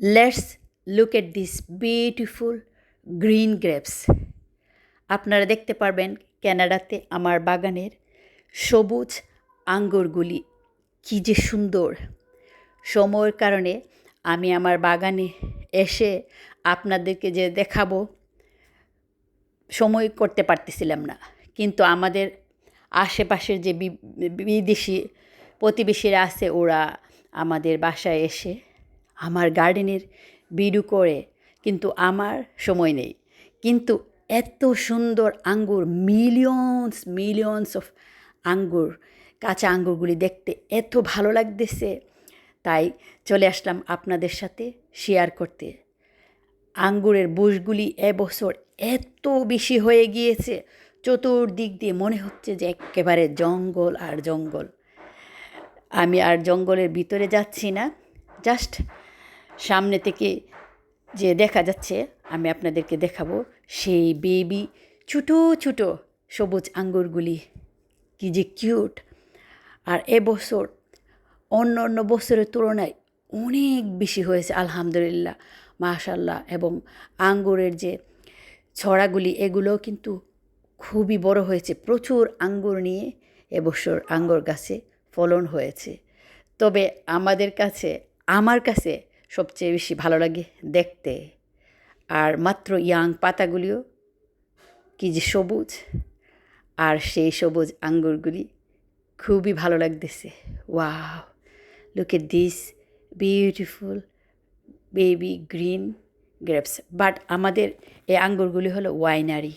Let's look at this beautiful green grapes আপনারা দেখতে পারবেন ক্যানাডাতে আমার বাগানের সবুজ আঙ্গুরগুলি কী যে সুন্দর। সময়ের কারণে আমি আমার বাগানে এসে আপনাদেরকে যে দেখাবো, সময় করতে পারতেছিলাম না। কিন্তু আমাদের আশেপাশের যে বিদেশি প্রতিবেশীরা আছে, ওরা আমাদের বাসায় এসে আমার গার্ডেনের বিডু করে, কিন্তু আমার সময় নেই। কিন্তু এত সুন্দর আঙ্গুর মিলিয়নস মিলিয়নস অফ আঙ্গুর, কাঁচা আঙ্গুরগুলি দেখতে এত ভালো লাগতেছে। তাই চলে আসলাম আপনাদের সাথে শেয়ার করতে। আঙ্গুরের বুশগুলি এবছর এত বেশি হয়ে গিয়েছে, চতুর্দিক দিয়ে মনে হচ্ছে যে একেবারে জঙ্গল আর জঙ্গল। আমি আর জঙ্গলের ভিতরে যাচ্ছি না জাস্ট সামনে থেকে যে দেখা যাচ্ছে, আমি আপনাদেরকে দেখাবো সেই বেবি ছোটো ছোটো সবুজ আঙ্গুরগুলি। কি যে কিউট! আর এবছর, অন্য অন্য বছরের তুলনায় অনেক বেশি হয়েছে, আলহামদুলিল্লাহ মাশাল্লাহ এবং আঙ্গুরের যে ছড়াগুলি, এগুলোও কিন্তু খুবই বড় হয়েছে। প্রচুর আঙ্গুর নিয়ে এবছর আঙ্গুর গাছে ফলন হয়েছে। তবে আমাদের কাছে, আমার কাছে সবচেয়ে বেশি ভালো লাগে দেখতে। আর মাত্র ইয়াং পাতাগুলিও কি যে সবুজ, আর সেই সবুজ আঙ্গুরগুলি খুবই ভালো লাগতেছে। Wow look at this beautiful baby green grapes but আমাদের এই আঙ্গুরগুলি হলো ওয়াইনারি।